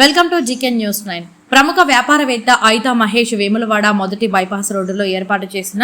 Welcome to జీకెన్ news nine. ప్రముఖ వ్యాపారవేత్త ఐతా మహేష్ వేములవాడ మొదటి బైపాస్ రోడ్డులో ఏర్పాటు చేసిన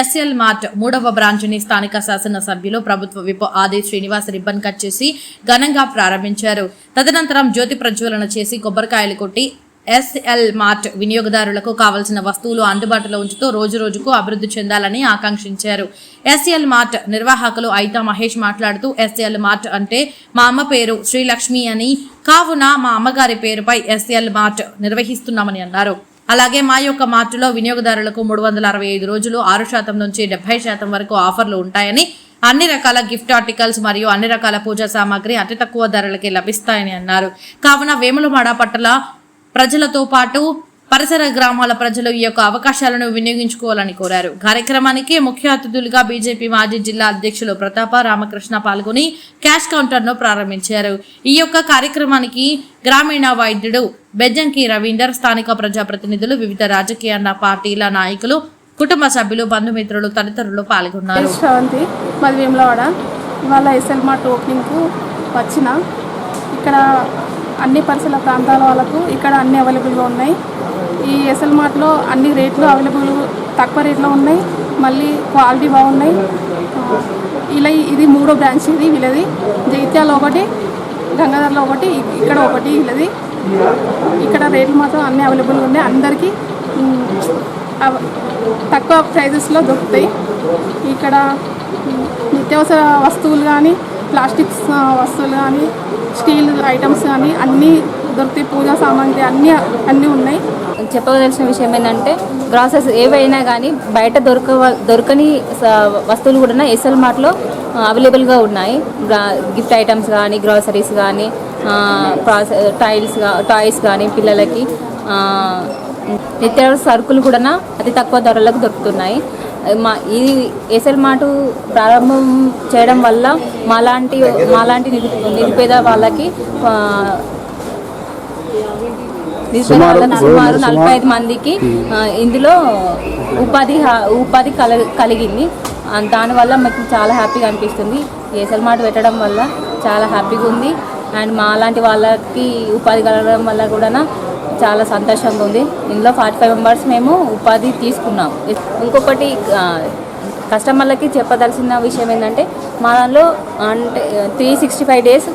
ఎస్ఎల్ మార్ట్ మూడవ బ్రాంచ్ని స్థానిక శాసనసభ్యులు ప్రభుత్వ విప్ ఆది శ్రీనివాస్ రిబ్బన్ కట్ చేసి ఘనంగా ప్రారంభించారు. తదనంతరం జ్యోతి ప్రజ్వలన చేసి కొబ్బరికాయలు కొట్టి ఎస్ఎల్ మార్ట్ వినియోగదారులకు కావలసిన వస్తువులు అందుబాటులో ఉంచుతూ రోజు రోజుకు అభివృద్ధి చెందాలని ఆకాంక్షించారు. ఎస్ఎల్ మార్ట్ నిర్వాహకులు ఐతా మహేష్ మాట్లాడుతూ ఎస్ఎల్ మార్ట్ అంటే మా అమ్మ పేరు శ్రీలక్ష్మి అని కావున మా అమ్మగారి పేరుపై ఎస్ఎల్ మార్ట్ నిర్వహిస్తున్నామని అన్నారు. అలాగే మా యొక్క మార్టులో వినియోగదారులకు మూడు వందల అరవై ఐదు రోజులు ఆరు శాతం నుంచి డెబ్బై శాతం వరకు ఆఫర్లు ఉంటాయని అన్ని రకాల గిఫ్ట్ ఆర్టికల్స్ మరియు అన్ని రకాల పూజా సామాగ్రి అతి తక్కువ ధరలకి లభిస్తాయని అన్నారు. కావున వేములవాడ పట్టల ప్రజలతో పాటు పరిసర గ్రామాల ప్రజలు ఈ యొక్క అవకాశాలను వినియోగించుకోవాలని కోరారు. కార్యక్రమానికి ముఖ్య అతిథులుగా బీజేపీ మాజీ జిల్లా అధ్యక్షులు ప్రతాప రామకృష్ణ పాల్గొని క్యాష్ కౌంటర్ను ప్రారంభించారు. ఈ యొక్క కార్యక్రమానికి గ్రామీణ వైద్యుడు బెజ్జంకి రవీందర్ స్థానిక ప్రజాప్రతినిధులు వివిధ రాజకీయ పార్టీల నాయకులు కుటుంబ సభ్యులు బంధుమిత్రులు తదితరులు పాల్గొన్నారు. మాది వేములవాడ. ఇవాళ ఎస్ఎల్ మార్ట్ ఓపెనింగ్కు వచ్చిన ఇక్కడ అన్ని పరిసర ప్రాంతాల వాళ్ళకు ఇక్కడ అన్ని అవైలబుల్గా ఉన్నాయి. ఈ ఎస్ఎల్ మార్ట్లో అన్ని రేట్లు అవైలబుల్ తక్కువ రేట్లో ఉన్నాయి. మళ్ళీ క్వాలిటీ బాగున్నాయి. ఇలా ఇది మూడో బ్రాంచ్ ఇది వీళ్ళది. జైత్యాల ఒకటి గంగాధర్లో ఒకటి ఇక్కడ ఒకటి వీళ్ళది. ఇక్కడ రేట్లు మాత్రం అన్ని అవైలబుల్గా ఉన్నాయి. అందరికీ అవ- తక్కువ ప్రైజెస్లో దొరుకుతాయి. ఇక్కడ నిత్యావసర వస్తువులు కానీ ప్లాస్టిక్స్ వస్తువులు కానీ స్టీల్ ఐటమ్స్ కానీ అన్నీ దొరుకుతాయి. పూజా సామాగ్రి అన్నీ అన్నీ ఉన్నాయి. చెప్పవలసిన విషయం ఏంటంటే గ్రాసెస్ ఏవైనా కానీ బయట దొరక దొరకని వస్తువులు కూడా ఎస్ఎల్ మార్ట్లో అవైలబుల్గా ఉన్నాయి. గ్రా- గిఫ్ట్ ఐటమ్స్ కానీ గ్రాసరీస్ కానీ టైల్స్ టాయ్స్ కానీ పిల్లలకి నిత్యావసర సరుకులు కూడా అతి తక్కువ ధరలకు దొరుకుతున్నాయి. మా ఈ ఎస్ఎల్ మార్టు ప్రారంభం చేయడం వల్ల మాలాంటి మాలాంటి నిరు- నిరుపేద వాళ్ళకి సుమారు నలభై ఐదు మందికి ఇందులో ఉపాధి ఉపాధి కల కలిగింది. దానివల్ల మాకు చాలా హ్యాపీగా అనిపిస్తుంది. ఏసల్ మాట పెట్టడం వల్ల చాలా హ్యాపీగా ఉంది. అండ్ మా లాంటి వాళ్ళకి ఉపాధి కలగడం వల్ల కూడా చాలా సంతోషంగా ఉంది. ఇందులో ఫార్టీ ఫైవ్ మెంబర్స్ మేము ఉపాధి తీసుకున్నాం. ఇంకొకటి కస్టమర్లకి చెప్పదలసిన విషయం ఏంటంటే మా దానిలో అంటే త్రీ సిక్స్టీ ఫైవ్ డేస్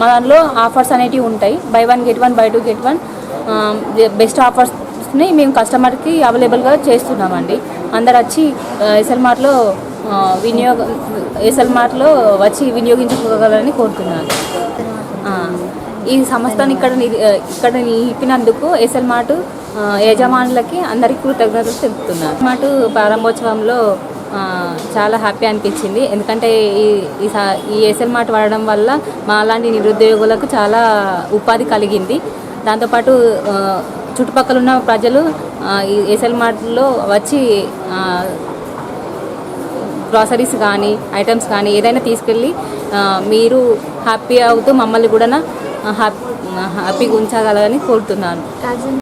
మా దానిలో ఆఫర్స్ అనేటివి ఉంటాయి. Buy one get one buy two get one best ఆఫర్స్ని మేము కస్టమర్కి అవైలబుల్గా చేస్తున్నామండి. అందరు వచ్చి ఎస్ఎల్ మార్ట్లో వినియోగ ఎస్ఎల్ మార్ట్లో వచ్చి వినియోగించుకోగలరని కోరుతున్నాను. ఈ సంస్థను ఇక్కడ ని- ఇక్కడ నిలిపినందుకు ఎస్ఎల్ మార్ట్ యజమానులకి అందరికీ కృతజ్ఞతలు తెలుపుతున్నాను. మార్ట్ ప్రారంభోత్సవంలో చాలా హ్యాపీ అనిపించింది. ఎందుకంటే ఈ ఈ సా- ఈ ఎస్ఎల్ మార్ట్ వాడడం వల్ల మా లాంటి నిరుద్యోగులకు చాలా ఉపాధి కలిగింది. దాంతోపాటు చుట్టుపక్కల ఉన్న ప్రజలు ఈ ఎస్ఎల్ మార్ట్లో వచ్చి గ్రాసరీస్ కానీ ఐటమ్స్ కానీ ఏదైనా తీసుకెళ్ళి మీరు హ్యాపీ అవుతూ మమ్మల్ని కూడా హ్యాపీ హ్యాపీగా ఉంచగలరని కోరుతున్నాను.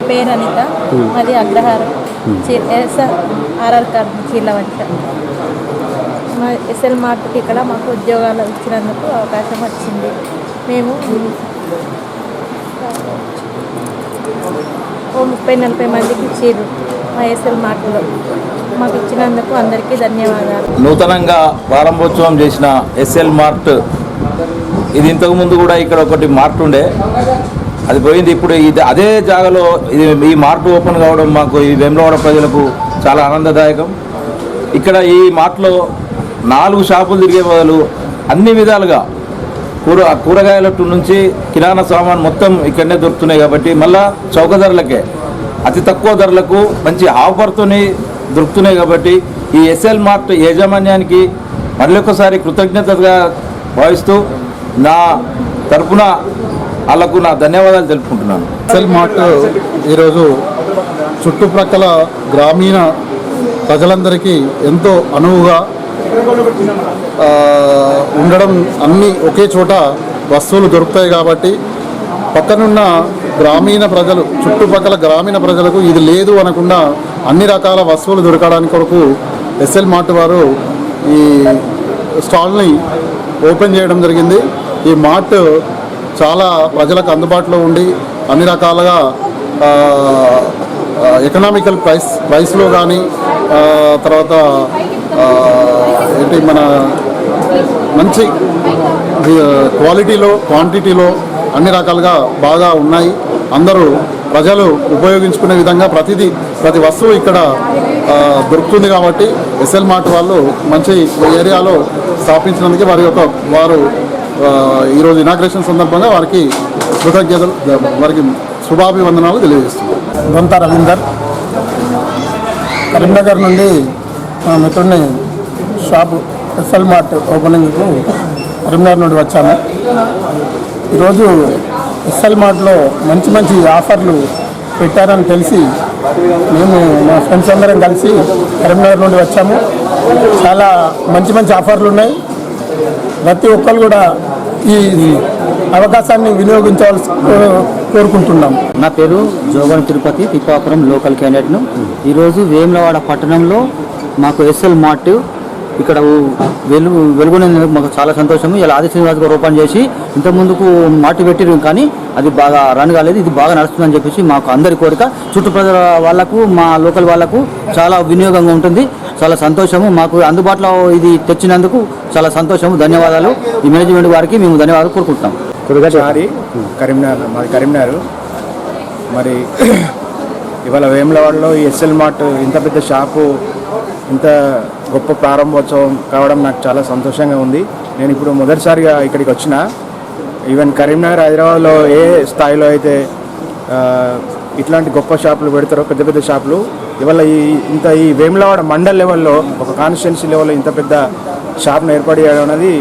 పేరు అనిత. మాది అగ్రహారం. చి- ఎస్ ఆర్ఆర్ కార్డు మా ఎస్ఎల్ మార్ట్కి ఇక్కడ మాకు ఉద్యోగాలు ఇచ్చినందుకు అవకాశం వచ్చింది. మేము ఓ ముప్పై నలభై మందికి ఇచ్చారు మా ఎస్ఎల్ మార్ట్లో. మాకు ఇచ్చినందుకు అందరికీ ధన్యవాదాలు. నూతనంగా ప్రారంభోత్సవం చేసిన ఎస్ఎల్ మార్ట్ ఇది ఇంతకు ముందు కూడా ఇక్కడ ఒకటి మార్ట్ ఉండే. అది పోయింది ఇప్పుడు ఇది అదే జాగాలో ఇది ఈ మార్ట్ ఓపెన్ కావడం మాకు ఈ వెమ్లవాడ ప్రజలకు చాలా ఆనందదాయకం. ఇక్కడ ఈ మార్ట్లో నాలుగు షాపులు తిరిగే బదులు అన్ని విధాలుగా కూర కూరగాయల నుంచి కిరాణా సామాన్ మొత్తం ఇక్కడనే దొరుకుతున్నాయి కాబట్టి మళ్ళీ చౌక ధరలకే. అతి తక్కువ ధరలకు మంచి ఆఫర్తోని దొరుకుతున్నాయి కాబట్టి ఈ ఎస్ఎల్ మార్ట్ యాజమాన్యానికి మళ్ళొకసారి కృతజ్ఞతగా భావిస్తూ నా తరపున వాళ్ళకు నా ధన్యవాదాలు తెలుపుకుంటున్నాను. ఎస్ఎల్ మార్ట్ ఈరోజు చుట్టుప్రక్కల గ్రామీణ ప్రజలందరికీ ఎంతో అనువుగా ఉండడం అన్నీ ఒకే చోట వస్తువులు దొరుకుతాయి కాబట్టి పక్కనున్న గ్రామీణ ప్రజలు చుట్టుపక్కల గ్రామీణ ప్రజలకు ఇది లేదు అనకుండా అన్ని రకాల వస్తువులు దొరకడానికి కొరకు ఎస్ఎల్ మార్ట్ వారు ఈ స్టాల్ని ఓపెన్ చేయడం జరిగింది. ఈ మార్ట్ చాలా ప్రజలకు అందుబాటులో ఉండి అన్ని రకాలుగా ఎకనామికల్ ప్రైస్ ప్రైస్లో కానీ తర్వాత ఏంటి మన మంచి క్వాలిటీలో క్వాంటిటీలో అన్ని రకాలుగా బాగా ఉన్నాయి. అందరూ ప్రజలు ఉపయోగించుకునే విధంగా ప్రతిదీ ప్రతి వస్తువు ఇక్కడ దొరుకుతుంది కాబట్టి ఎస్ఎల్ మార్ట్ వాళ్ళు మంచి ఏరియాలో స్థాపించినందుకు వారి యొక్క వారు ఈరోజు ఇనాగ్రేషన్ సందర్భంగా వారికి కృతజ్ఞతలు వారికి శుభాభివందనాలు తెలియజేస్తున్నాం. దొంత రవీందర్. కరీంనగర్ నుండి మా మిత్రుడిని షాపు ఎస్ఎల్ మార్ట్ ఓపెనింగ్కు కరీంనగర్ నుండి వచ్చాము ఈరోజు ఎస్ఎల్ మార్ట్లో మంచి మంచి ఆఫర్లు పెట్టారని తెలిసి మేము మా ఫ్రెండ్స్ అందరం కలిసి కరీంనగర్ నుండి వచ్చాము. చాలా మంచి మంచి ఆఫర్లు ఉన్నాయి. ప్రతి ఒక్కరు కూడా ఈ అవకాశాన్ని వినియోగించవలసి కోరుకుంటున్నాం. నా పేరు జోగన్ తిరుపతి తిప్పాపురం లోకల్ క్యాండిడేట్ను. ఈరోజు వేములవాడ పట్టణంలో మాకు ఎస్ఎల్ మార్ట్ ఇక్కడ వెలుగు వెలుగునేందుకు మాకు చాలా సంతోషము. ఇలా ఆది శ్రీనివాస్ గారు ఓపెన్ చేసి ఇంత ముందుకు మార్ట్ పెట్టిరు కానీ అది బాగా రన్ కాలేదు. ఇది బాగా నడుస్తుందని చెప్పేసి మాకు అందరి కోరిక. చుట్టుప్రక్కల వాళ్ళకు మా లోకల్ వాళ్ళకు చాలా వినియోగంగా ఉంటుంది. చాలా సంతోషము. మాకు అందుబాటులో ఇది తెచ్చినందుకు చాలా సంతోషము. ధన్యవాదాలు. ఈ మేనేజ్మెంట్ వారికి మేము ధన్యవాదాలు కోరుకుంటున్నాం. చారి కరీంనగర్ మాది కరీంనగర్. మరి ఇవాళ వేములవాడలో ఈ ఎస్ఎల్ మార్ట్ ఇంత పెద్ద షాపు ఇంత గొప్ప ప్రారంభోత్సవం కావడం నాకు చాలా సంతోషంగా ఉంది. నేను ఇప్పుడు మొదటిసారిగా ఇక్కడికి వచ్చిన. ఈవెన్ కరీంనగర్ హైదరాబాద్లో ఏ స్థాయిలో అయితే ఇట్లాంటి గొప్ప షాపులు పెడతారో పెద్ద పెద్ద షాపులు ఇవాళ ఈ ఇంత ఈ వేములవాడ మండల్ లెవెల్లో ఒక కాన్స్టిట్యున్సీ లెవెల్లో ఇంత పెద్ద షాప్ను ఏర్పాటు చేయడం అనేది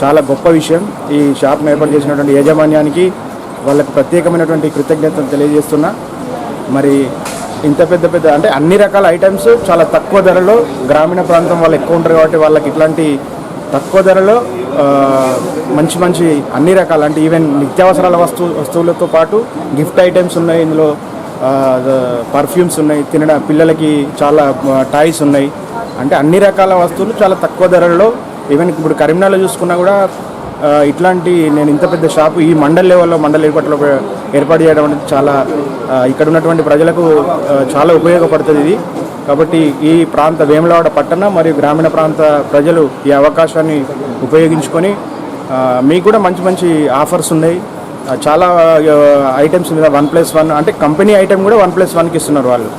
చాలా గొప్ప విషయం. ఈ షాప్ను ఏర్పాటు చేసినటువంటి యాజమాన్యానికి వాళ్ళకు ప్రత్యేకమైనటువంటి కృతజ్ఞతలు తెలియజేస్తున్నా. మరి ఇంత పెద్ద పెద్ద అంటే అన్ని రకాల ఐటమ్స్ చాలా తక్కువ ధరలో గ్రామీణ ప్రాంతం వాళ్ళు ఎక్కువ ఉంటారు కాబట్టి వాళ్ళకి ఇట్లాంటి తక్కువ ధరలో మంచి మంచి అన్ని రకాల అంటే ఈవెన్ నిత్యావసరాల వస్తు వస్తువులతో పాటు గిఫ్ట్ ఐటమ్స్ ఉన్నాయి ఇందులో పర్ఫ్యూమ్స్ ఉన్నాయి తినడం పిల్లలకి చాలా టాయ్స్ ఉన్నాయి. అంటే అన్ని రకాల వస్తువులు చాలా తక్కువ ధరల్లో ఈవెన్ ఇప్పుడు కరీంనగర్లో చూసుకున్నా కూడా ఇట్లాంటి నేను ఇంత పెద్ద షాపు ఈ మండల్ లెవెల్లో మండల ఏర్పాట్లో ఏర్పాటు చేయడం అనేది చాలా ఇక్కడ ఉన్నటువంటి ప్రజలకు చాలా ఉపయోగపడుతుంది ఇది. కాబట్టి ఈ ప్రాంత వేములవాడ పట్టణ మరియు గ్రామీణ ప్రాంత ప్రజలు ఈ అవకాశాన్ని ఉపయోగించుకొని మీకు కూడా మంచి మంచి ఆఫర్స్ ఉన్నాయి. చాలా ఐటమ్స్ మీద వన్ ప్లస్ వన్ అంటే కంపెనీ ఐటమ్ కూడా వన్ ప్లస్ వన్కి ఇస్తున్నారు వాళ్ళు.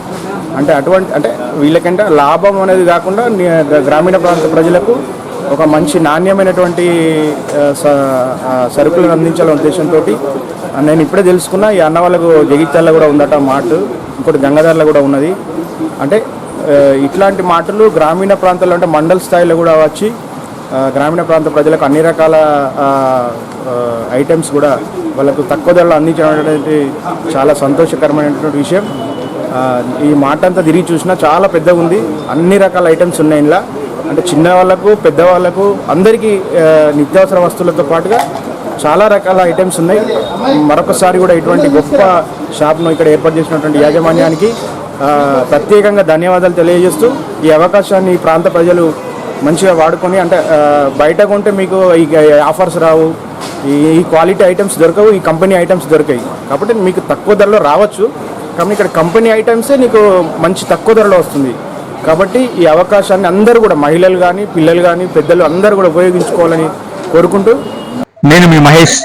అంటే అటువంటి అంటే వీళ్ళకంటే లాభం అనేది కాకుండా గ్రామీణ ప్రాంత ప్రజలకు ఒక మంచి నాణ్యమైనటువంటి స- సరుకులను అందించాలనే ఉద్దేశంతో నేను ఇప్పుడే తెలుసుకున్నా ఈ అన్న వాళ్ళకు జగిత్యాల కూడా ఉందట మాట ఇంకోటి గంగాధర్లో కూడా ఉన్నది. అంటే ఇట్లాంటి మాటలు గ్రామీణ ప్రాంతాల్లో అంటే మండల స్థాయిలో కూడా వచ్చి గ్రామీణ ప్రాంత ప్రజలకు అన్ని రకాల ఐటమ్స్ కూడా వాళ్ళకు తక్కువ ధరలో అందించడం చాలా సంతోషకరమైనటువంటి విషయం. ఈ మాట అంతా తిరిగి చూసినా చాలా పెద్దగా ఉంది. అన్ని రకాల ఐటమ్స్ ఉన్నాయి ఇలా అంటే చిన్న వాళ్ళకు పెద్దవాళ్ళకు అందరికీ నిత్యావసర వస్తువులతో పాటుగా చాలా రకాల ఐటమ్స్ ఉన్నాయి. మరొకసారి కూడా ఇటువంటి గొప్ప షాప్ను ఇక్కడ ఏర్పాటు చేసినటువంటి యాజమాన్యానికి ప్రత్యేకంగా ధన్యవాదాలు తెలియజేస్తూ ఈ అవకాశాన్ని ఈ ప్రాంత ప్రజలు మంచిగా వాడుకొని అంటే బయట కొంటే మీకు ఈ ఆఫర్స్ రావు ఈ క్వాలిటీ ఐటమ్స్ దొరకవు ఈ కంపెనీ ఐటమ్స్ దొరకాయి. కాబట్టి మీకు తక్కువ ధరలో రావచ్చు. కానీ ఇక్కడ కంపెనీ ఐటమ్సే నీకు మంచి తక్కువ ధరలో వస్తుంది. కాబట్టి ఈ అవకాశాన్ని అందరూ కూడా మహిళలు కానీ పిల్లలు కానీ పెద్దలు అందరూ కూడా ఉపయోగించుకోవాలని కోరుకుంటూ నేను మీ మహేష్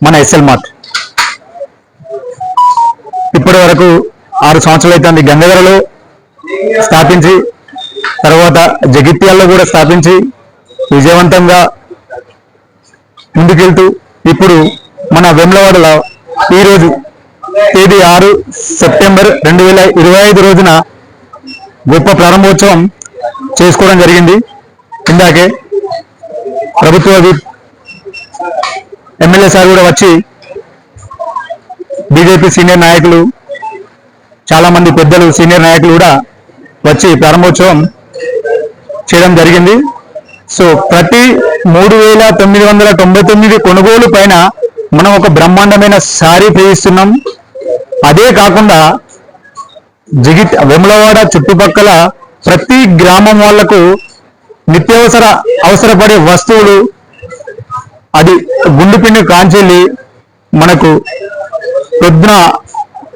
మన ఎస్ఎల్ మార్ట్. ఇప్పటి వరకు ఆరు సంవత్సరాలు అయితే గంగధరలో స్థాపించి తర్వాత జగిత్యాల్లో కూడా స్థాపించి విజయవంతంగా ముందుకెళ్తూ ఇప్పుడు మన వెమ్లవాడలో ఈరోజు తేదీ ఆరు సెప్టెంబర్ రెండు వేల ఇరవై ఐదు రోజున గొప్ప ప్రారంభోత్సవం చేసుకోవడం జరిగింది. ఇందాకే ప్రభుత్వ ఎమ్మెల్యే సార్ కూడా వచ్చి బీజేపీ సీనియర్ నాయకులు చాలామంది పెద్దలు సీనియర్ నాయకులు కూడా వచ్చి ప్రారంభోత్సవం చేయడం జరిగింది. సో ప్రతి మూడు వేల తొమ్మిది వందల తొంభై తొమ్మిది కొనుగోలు పైన మనం ఒక బ్రహ్మాండమైన సారీ పేయిస్తున్నాం అదే కాకుండా జిగిట్ వెములవాడ చుట్టుపక్కల ప్రతి గ్రామం వాళ్ళకు నిత్యావసర అవసరపడే వస్తువులు అది గుండుపిండి కాంచెల్లి మనకు పొద్దున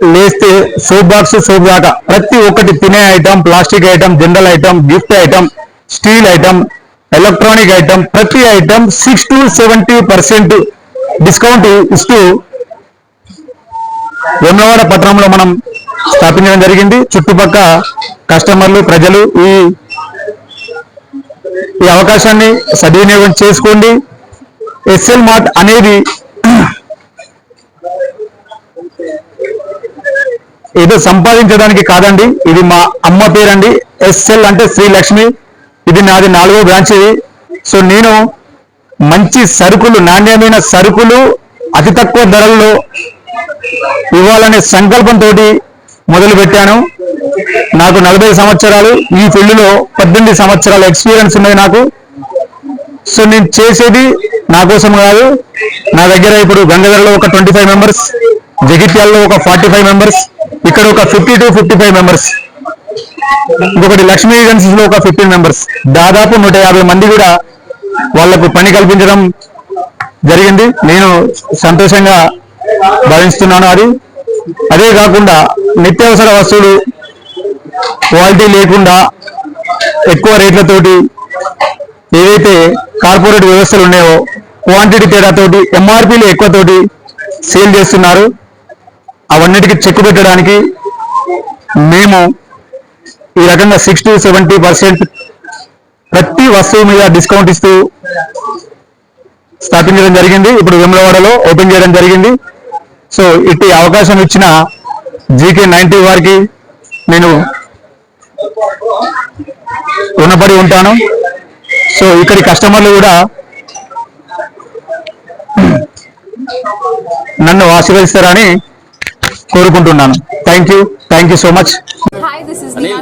లేస్తే సోప్ బాక్స్ సోప్ దాకా ప్రతి ఒక్కటి తినే item plastic item general item gift item steel item electronic item ప్రతి item six to seventy percent discount ఇస్తూ వెమ్మవాడ పట్టణంలో మనం స్థాపించడం జరిగింది. చుట్టుపక్క కస్టమర్లు ప్రజలు ఈ ఈ అవకాశాన్ని సద్వినియోగం చేసుకోండి. ఎస్ఎల్ మార్ట్ అనేది ఏదో సంపాదించడానికి కాదండి. ఇది మా అమ్మ పేరండి. ఎస్ఎల్ అంటే శ్రీ లక్ష్మి ఇది నాది నాలుగో బ్రాంచ్ ఇది. సో నేను మంచి సరుకులు నాణ్యమైన సరుకులు అతి తక్కువ ధరల్లో ఇవ్వాలనే సంకల్పంతో మొదలు పెట్టాను నాకు నలభై సంవత్సరాలు ఈ ఫీల్డ్లో పద్దెనిమిది సంవత్సరాల ఎక్స్పీరియన్స్ ఉన్నది నాకు. సో నేను చేసేది నా కోసం కాదు. నా దగ్గర ఇప్పుడు గంగాధరలో ఒక ట్వంటీ ఫైవ్ మెంబర్స్ జగిత్యాలలో ఒక ఫార్టీ ఫైవ్ మెంబర్స్ ఇక్కడ ఒక fifty to fifty five members ఇంకొకటి లక్ష్మీ ఏజెన్సీస్లో ఒక ఫిఫ్టీన్ మెంబర్స్ దాదాపు నూట యాభై మంది కూడా వాళ్ళకు పని కల్పించడం జరిగింది. నేను సంతోషంగా భావిస్తున్నాను అది. అదే కాకుండా నిత్యావసర వస్తువులు క్వాలిటీ లేకుండా ఎక్కువ రేట్లతోటి ఏవైతే కార్పొరేట్ వ్యవస్థలు ఉన్నాయో క్వాంటిటీ తేడాతోటి ఎంఆర్పీలు ఎక్కువతోటి సేల్ చేస్తున్నారు. అవన్నిటికీ చెక్ పెట్టడానికి మేము ఈ రకంగా సిక్స్టీ సెవెంటీ పర్సెంట్ ప్రతి వస్తువు మీద డిస్కౌంట్ ఇస్తూ స్థాపించడం జరిగింది. ఇప్పుడు వెమ్లవాడలో ఓపెన్ చేయడం జరిగింది. సో ఇట్టి అవకాశం ఇచ్చిన జీకే నైన్టీ వారికి నేను రుణపడి ఉంటాను. సో ఇక్కడి కస్టమర్లు కూడా నన్ను ఆశీర్వదిస్తారని కోరుకుంటున్నాను. Thank you thank you so much News.